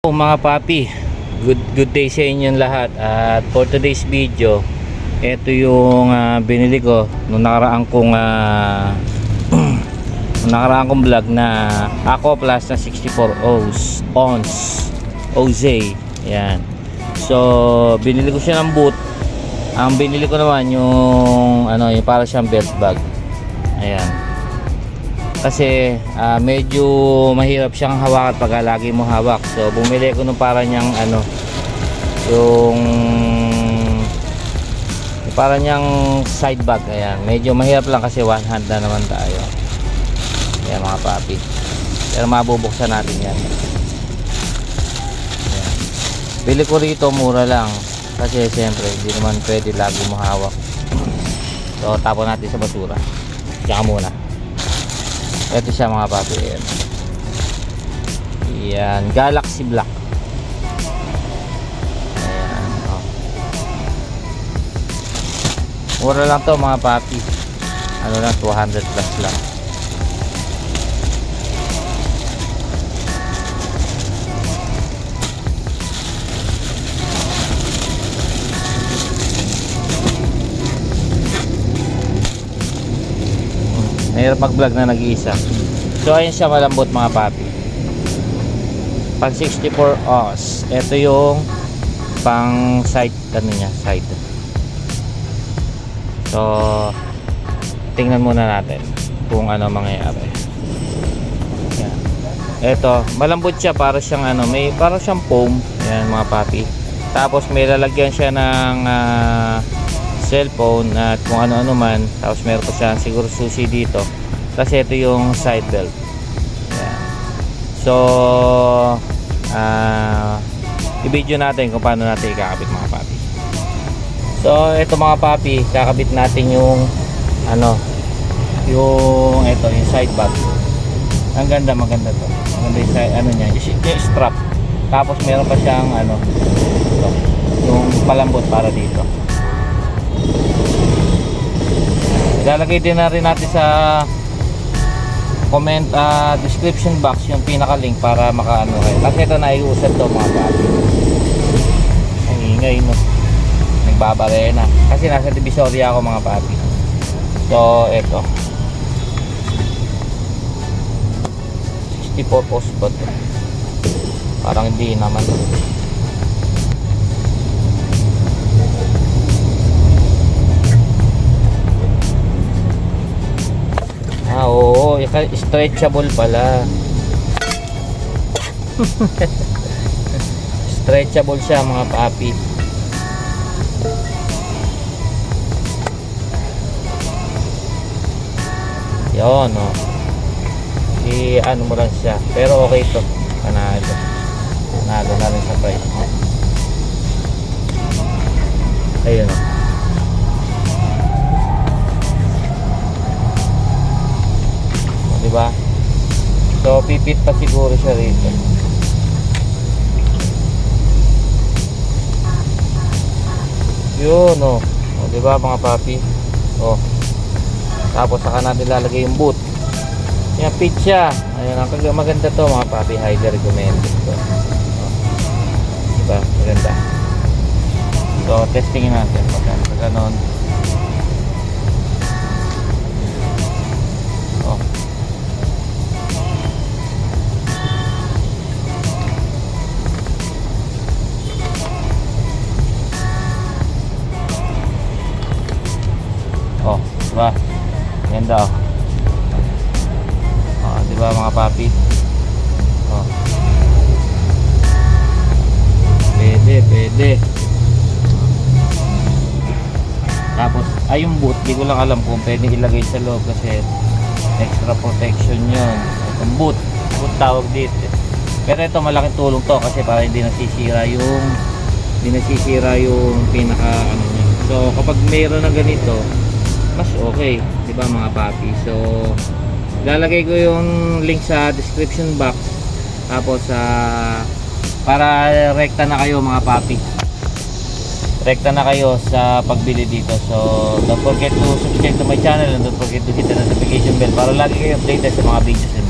Oh, mga papi, good good day sa inyong lahat. At for today's video, ito yung ah, binili ko nung nakaraan kong ah, nung nakaraan kong vlog na ako plus na 64 O's ons OZ. Yan. So, binili ko siya ng boot. Ang binili ko naman yung ano, yung para siyang belt bag. Ayan kasi ah, medyo mahirap siyang hawakan pag lagi mo hawak. So bumili ko nung para niyang ano yung, para niyang side bag. Ayan medyo mahirap lang kasi one hand na naman tayo. Ayan mga papi. Pero mabubuksan natin yan. Ayan. bili ko rito mura lang. Kasi siyempre hindi naman pwede lagi mo hawak. So tapon natin sa basura. Diyan ka muna ito siya mga papi. Ayan. Yan. Galaxy Black. Ayan. Oh. Mura lang to mga papi. Ano lang 200 plus lang. Mahirap mag-vlog na nag-iisa. So ayun siya malambot mga papi. Pag 64 oz. Ito yung pang side ano niya, side. So tingnan muna natin kung ano mangyayari. Yan. Ito, malambot siya para siyang ano, may para siyang foam. Yan mga papi. Tapos may lalagyan siya ng ah, cellphone at kung ano-ano man. Tapos meron pa siya siguro susi dito. Kasi ito yung side belt. Yan. So, ah, i-video natin kung paano natin ikakabit mga papi. So, ito mga papi, kakabit natin yung ano, yung ito, yung side bag. Ang ganda, maganda to. Maganda yung side, ano niya, yung, yung strap. Tapos meron pa siyang ano, ito, yung palambot para dito. Ilalagay din na rin natin sa comment ah, description box yung pinaka link para makaano kayo. Kasi ito naiusad to mga papi. Ang ingay no. Nagbabare na. Kasi nasa Divisoria ako mga papi. So, ito. 64 post ba? Parang hindi naman. Stretchable pala. Stretchable siya mga papi. Yon, oh. I ano mo lang siya. Pero okay to. Panalo. Panalo na rin sa price. Ayun, oh. Ba? So, pipit pa siguro siya rito. Yun, oh. O, di ba mga papi? Oh. Tapos saka natin lalagay yung boot. Fit siya. Ayun, ang maganda to mga papi. Highly recommended to. Oh. Di ba? Maganda. So, testingin natin. Pag ganon. Ganda oh. Oh, diba mga papi? Oh. Pwede, pwede. Tapos, ay yung boot, di ko lang alam kung pwede ilagay sa loob kasi extra protection yun. Itong boot, boot tawag dito. Pero ito malaking tulong to kasi para hindi nasisira yung hindi nasisira yung pinaka ano niya. So kapag mayroon ng ganito, mas okay, 'di ba mga papi? So lalagay ko yung link sa description box tapos sa para rekta na kayo mga papi. Rekta na kayo sa pagbili dito. So don't forget to subscribe to my channel and don't forget to hit the notification bell para lagi kayo updated sa mga videos and